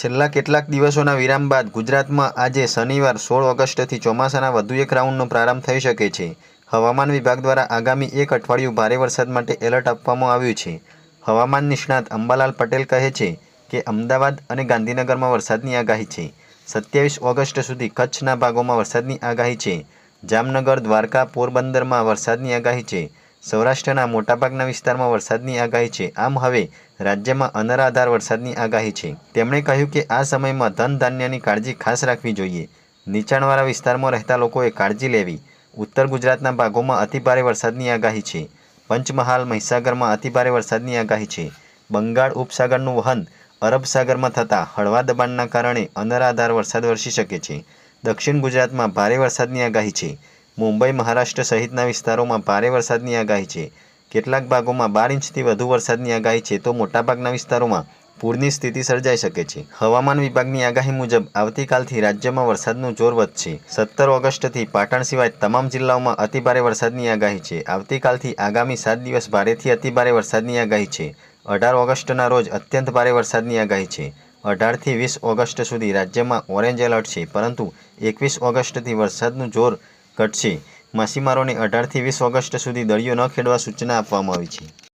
છેલ્લા કેટલાક દિવસોના વિરામ બાદ ગુજરાતમાં આજે શનિવાર સોળ ઓગસ્ટથી ચોમાસાના વધુ એક રાઉન્ડનો પ્રારંભ થઈ શકે છે. હવામાન વિભાગ દ્વારા આગામી એક અઠવાડિયું ભારે વરસાદ માટે એલર્ટ આપવામાં આવ્યું છે. હવામાન નિષ્ણાત અંબાલાલ પટેલ કહે છે કે અમદાવાદ અને ગાંધીનગરમાં વરસાદની આગાહી છે. સત્યાવીસ ઓગસ્ટ સુધી કચ્છના ભાગોમાં વરસાદની આગાહી છે. જામનગર, દ્વારકા, પોરબંદરમાં વરસાદની આગાહી છે. સૌરાષ્ટ્રના મોટાભાગના વિસ્તારમાં વરસાદની આગાહી છે. આમ હવે રાજ્યમાં અનરાધાર વરસાદની આગાહી છે. તેમણે કહ્યું કે આ સમયમાં ધન ધાન્યની કાળજી ખાસ રાખવી જોઈએ. નીચાણવાળા વિસ્તારમાં રહેતા લોકોએ કાળજી લેવી. ઉત્તર ગુજરાતના ભાગોમાં અતિભારે વરસાદની આગાહી છે. પંચમહાલ, મહીસાગરમાં અતિભારે વરસાદની આગાહી છે. બંગાળ ઉપસાગરનું વહન અરબ સાગરમાં થતાં હળવા દબાણના કારણે અનરાધાર વરસાદ વરસી શકે છે. દક્ષિણ ગુજરાતમાં ભારે વરસાદની આગાહી છે. મુંબઈ મહારાષ્ટ્ર સહિતના વિસ્તારોમાં ભારે વરસાદની આગાહી છે. કેટલાક ભાગોમાં બાર ઇંચથી વધુ વરસાદની આગાહી છે તો મોટાભાગના વિસ્તારોમાં પૂરની સ્થિતિ સર્જાઈ શકે છે. હવામાન વિભાગની આગાહી મુજબ આવતીકાલથી રાજ્યમાં વરસાદનું જોર વધશે. સત્તર ઓગસ્ટથી પાટણ સિવાય તમામ જિલ્લાઓમાં અતિભારે વરસાદની આગાહી છે. આવતીકાલથી આગામી સાત દિવસ ભારેથી અતિભારે વરસાદની આગાહી છે. અઢાર ઓગસ્ટના રોજ અત્યંત ભારે વરસાદની આગાહી છે. અઢારથી વીસ ઓગસ્ટ સુધી રાજ્યમાં ઓરેન્જ એલર્ટ છે, પરંતુ એકવીસ ઓગસ્ટથી વરસાદનું જોર ઘટશે માછીમારોને અઢારથી વીસ ઓગસ્ટ સુધી દરિયો ન ખેડવા સૂચના આપવામાં આવી છે.